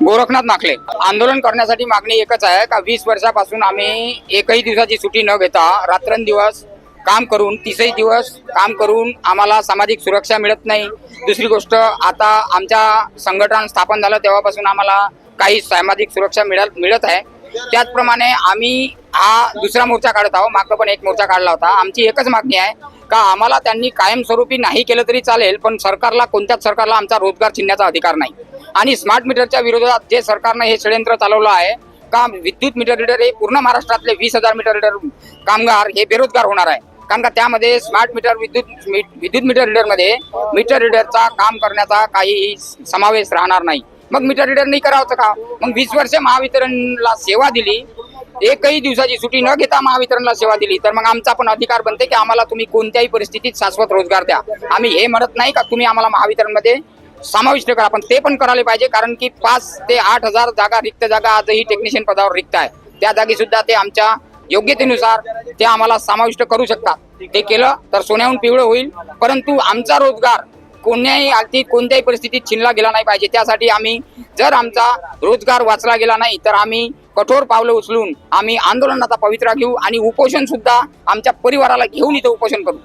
गोरखनाथ नाकले. आंदोलन करण्यासाठी मागणी एकच आहे का वीस वर्षापासून आम्ही एकही दिवसाची सुट्टी न घेता रात्रंदिवस काम करून तीसही दिवस काम करून आम्हाला सामाजिक सुरक्षा मिळत नाही. दुसरी गोष्ट आता आमच्या संघटन स्थापन झालं तेव्हापासून आम्हाला काही सामाजिक सुरक्षा मिळत मिळत आहे. त्याचप्रमाणे आम्ही हा दुसरा मोर्चा काढत आहोत. मागं पण एक मोर्चा काढला होता. आमची एकच मागणी आहे का आम्हाला त्यांनी कायमस्वरूपी नाही केलं तरी चालेल पण सरकारला कोणत्याच सरकारला आमचा रोजगार छिन्याचा अधिकार नाही. आणि स्मार्ट मीटरच्या विरोधात जे सरकारनं हे षडयंत्र चालवलं आहे का विद्युत मीटर रिडर हे पूर्ण महाराष्ट्रातले वीस हजार मीटर रिडर कामगार हे बेरोजगार होणार आहे. कारण का त्यामध्ये स्मार्ट मीटर विद्युत मी- विद्युत मीटर रिडरमध्ये मीटर रिडरचा काम करण्याचा काही समावेश राहणार नाही. मग मीटर रिडर नाही करावं का? मग वीस वर्ष महावितरणला सेवा दिली एकही दिवसाची सुट्टी न घेता महावितरणला सेवा दिली तर मग आमचा पण अधिकार बनते की आम्हाला तुम्ही कोणत्याही परिस्थितीत शाश्वत रोजगार द्या. आम्ही हे म्हणत नाही का तुम्ही आम्हाला महावितरणमध्ये समाविष्ट करा पण ते पण करायला पाहिजे कारण की पाच ते आठ हजार जागा रिक्त जागा आजही टेक्निशियन पदावर रिक्त आहे. त्या जागी सुद्धा ते आमच्या योग्यतेनुसार ते आम्हाला समाविष्ट करू शकतात. ते केलं तर सोन्याहून पिवळं होईल परंतु आमचा रोजगार कोण्याही अगदी कोणत्याही परिस्थितीत छिनला गेला नाही पाहिजे. त्यासाठी आम्ही जर आमचा रोजगार वाचला गेला नाही तर आम्ही कठोर पावलं उचलून आम्ही आंदोलनाचा पवित्रा घेऊ आणि उपोषण सुद्धा आमच्या परिवाराला घेऊन इथं उपोषण करू.